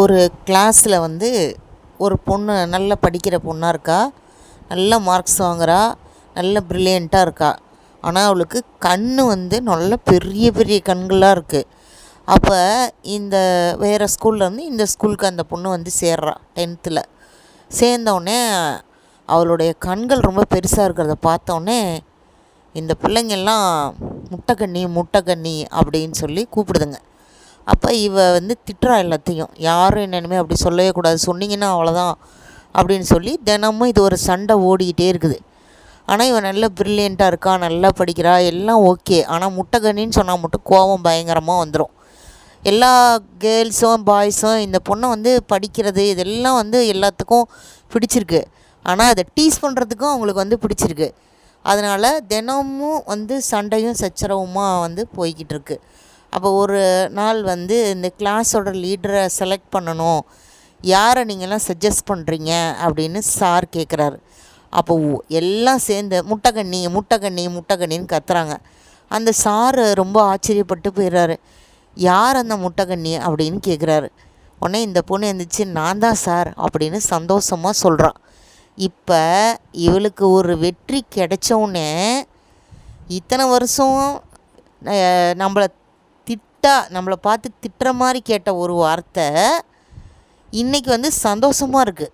ஒரு கிளாஸில் வந்து ஒரு பொண்ணு நல்லா படிக்கிற பொண்ணாக இருக்கா? நல்ல மார்க்ஸ் வாங்குறா? நல்ல ப்ரில்லியண்ட்டாக இருக்கா? ஆனால் அவளுக்கு கண் வந்து நல்ல பெரிய பெரிய கண்களாக இருக்குது அப்போ இந்த வேறு ஸ்கூல்லேருந்து இந்த ஸ்கூலுக்கு அந்த பொண்ணு வந்து சேர்றா டென்த்தில் சேர்ந்தோடனே அவளுடைய கண்கள் ரொம்ப பெருசாக இருக்கிறத பார்த்தோன்னே இந்த பிள்ளைங்கெல்லாம் முட்டைக்கண்ணி முட்டைக்கண்ணி அப்படின்னு சொல்லி கூப்பிடுதுங்க. அப்போ இவ வந்து திட்டுறா எல்லாத்தையும். யாரும் என்னென்னுமே அப்படி சொல்லவே கூடாது. சொன்னீங்கன்னா அவ்வளோதான் அப்படின்னு சொல்லி தினமும் இது ஒரு சண்டை ஓடிக்கிட்டே இருக்குது. ஆனால் இவன் நல்ல ப்ரில்லியண்ட்டாக இருக்கா? நல்லா படிக்கிறா? எல்லாம் ஓகே ஆனால் முட்டைக்கண்ணின்னு சொன்னால் மட்டும் கோபம் பயங்கரமாக வந்துடும் எல்லா கேர்ள்ஸும் பாய்ஸும் இந்த பொண்ணை வந்து படிக்கிறது இதெல்லாம் வந்து எல்லாத்துக்கும் பிடிச்சிருக்கு. ஆனால் அதை டீஸ் பண்ணுறதுக்கும் அவங்களுக்கு வந்து பிடிச்சிருக்கு. அதனால் தினமும் வந்து சண்டையும் சச்சரவுமா வந்து போய்கிட்டு இருக்குது அப்போ ஒரு நாள் வந்து இந்த கிளாஸோட லீடரை செலக்ட் பண்ணணும். யாரை நீங்கள்லாம் சஜஸ்ட் பண்ணுறீங்க அப்படின்னு சார் கேட்குறாரு அப்போ எல்லாம் சேர்ந்து முட்டைக்கண்ணி முட்டைக்கண்ணி முட்டைக்கண்ணின்னு கத்துறாங்க. அந்த சார் ரொம்ப ஆச்சரியப்பட்டு போயிடுறாரு யார் அந்த முட்டைக்கண்ணி அப்படின்னு கேட்குறாரு உடனே இந்த பொண்ணு எழுந்திரிச்சு நான் தான் சார் அப்படின்னு சந்தோஷமாக சொல்கிறான் இப்போ இவளுக்கு ஒரு வெற்றி கிடைச்சோடனே இத்தனை வருஷம் நம்மளை திட்டா நம்மளை பார்த்து திட்டுற மாதிரி கேட்ட ஒரு வார்த்தை இன்றைக்கி வந்து சந்தோஷமாக இருக்குது